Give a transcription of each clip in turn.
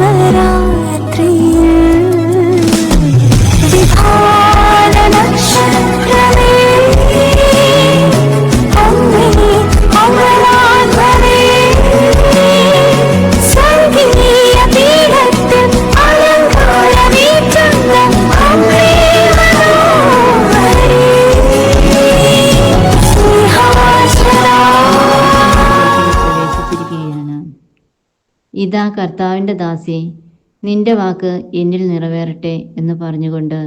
Filipino. ഇതാ കർത്താവിന്റെ ദാസി നിന്റെ വാക്ക് എന്നിൽ നിറവേറട്ടെ എന്ന് പറഞ്ഞുകൊണ്ട്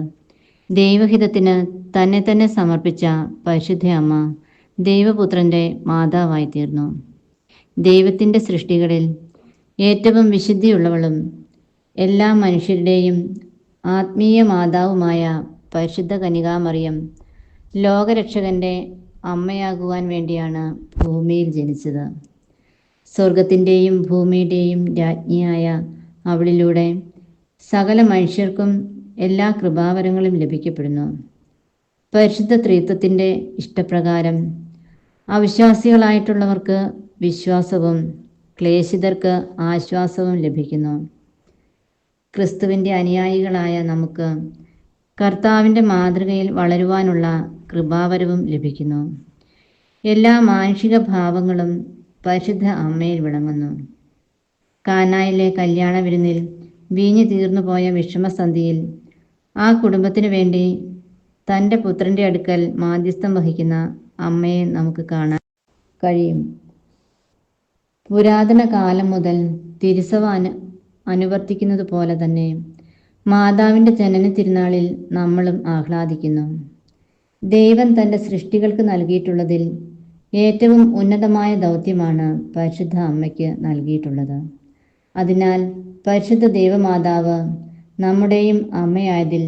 ദൈവഹിതത്തിന് തന്നെ തന്നെ സമർപ്പിച്ച പരിശുദ്ധ അമ്മ ദൈവപുത്രന്റെ മാതാവായി തീർന്നു. ദൈവത്തിന്റെ സൃഷ്ടികളിൽ ഏറ്റവും വിശുദ്ധിയുള്ളവളും എല്ലാ മനുഷ്യരുടെയും ആത്മീയ മാതാവുമായ പരിശുദ്ധ കനികാമറിയം ലോകരക്ഷകന്റെ അമ്മയാകുവാൻ വേണ്ടിയാണ് ഭൂമിയിൽ ജനിച്ചത്. സ്വർഗത്തിന്റെയും ഭൂമിയുടെയും രാജ്ഞിയായ അവളിലൂടെ സകല മനുഷ്യർക്കും എല്ലാ കൃപാവരങ്ങളും ലഭിക്കപ്പെടുന്നു. പരിശുദ്ധ ത്രിത്വത്തിന്റെ ഇഷ്ടപ്രകാരം അവിശ്വാസികളായിട്ടുള്ളവർക്ക് വിശ്വാസവും ക്ലേശിതർക്ക് ആശ്വാസവും ലഭിക്കുന്നു. ക്രിസ്തുവിന്റെ അനുയായികളായ നമുക്ക് കർത്താവിന്റെ മാതൃകയിൽ വളരുവാനുള്ള കൃപാവരവും ലഭിക്കുന്നു. എല്ലാ മാനുഷിക ഭാവങ്ങളും പരിശുദ്ധ അമ്മയിൽ വിളങ്ങുന്നു. കാനായിലെ കല്യാണ വിരുന്നിൽ വീഞ്ഞു തീർന്നു പോയ വിഷമസന്ധിയിൽ ആ കുടുംബത്തിനു വേണ്ടി തന്റെ പുത്രന്റെ അടുക്കൽ മാധ്യസ്ഥം വഹിക്കുന്ന അമ്മയെ നമുക്ക് കാണാൻ കഴിയും. പുരാതന കാലം മുതൽ തിരുസവ അനു അനുവർത്തിക്കുന്നത് പോലെ തന്നെ മാതാവിന്റെ ജനന തിരുനാളിൽ നമ്മളും ആഹ്ലാദിക്കുന്നു. ദൈവം തന്റെ സൃഷ്ടികൾക്ക് നൽകിയിട്ടുള്ളതിൽ ഏറ്റവും ഉന്നതമായ ദൗത്യമാണ് പരിശുദ്ധ അമ്മയ്ക്ക് നൽകിയിട്ടുള്ളത്. അതിനാൽ പരിശുദ്ധ ദൈവമാതാവ് നമ്മുടെയും അമ്മയായതിൽ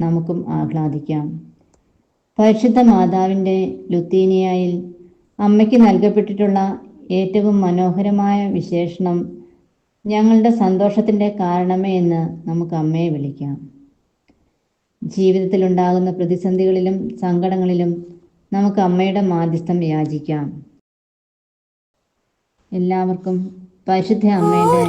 നമുക്കും ആഹ്ലാദിക്കാം. പരിശുദ്ധ മാതാവിന്റെ ലുത്തീനിയായിൽ അമ്മയ്ക്ക് നൽകപ്പെട്ടിട്ടുള്ള ഏറ്റവും മനോഹരമായ വിശേഷണം ഞങ്ങളുടെ സന്തോഷത്തിന്റെ കാരണമേ എന്ന് നമുക്ക് അമ്മയെ വിളിക്കാം. ജീവിതത്തിലുണ്ടാകുന്ന പ്രതിസന്ധികളിലും സങ്കടങ്ങളിലും നമുക്ക് അമ്മയുടെ മാധ്യസ്ഥം യാചിക്കാം. എല്ലാവർക്കും പരിശുദ്ധ അമ്മയുടെ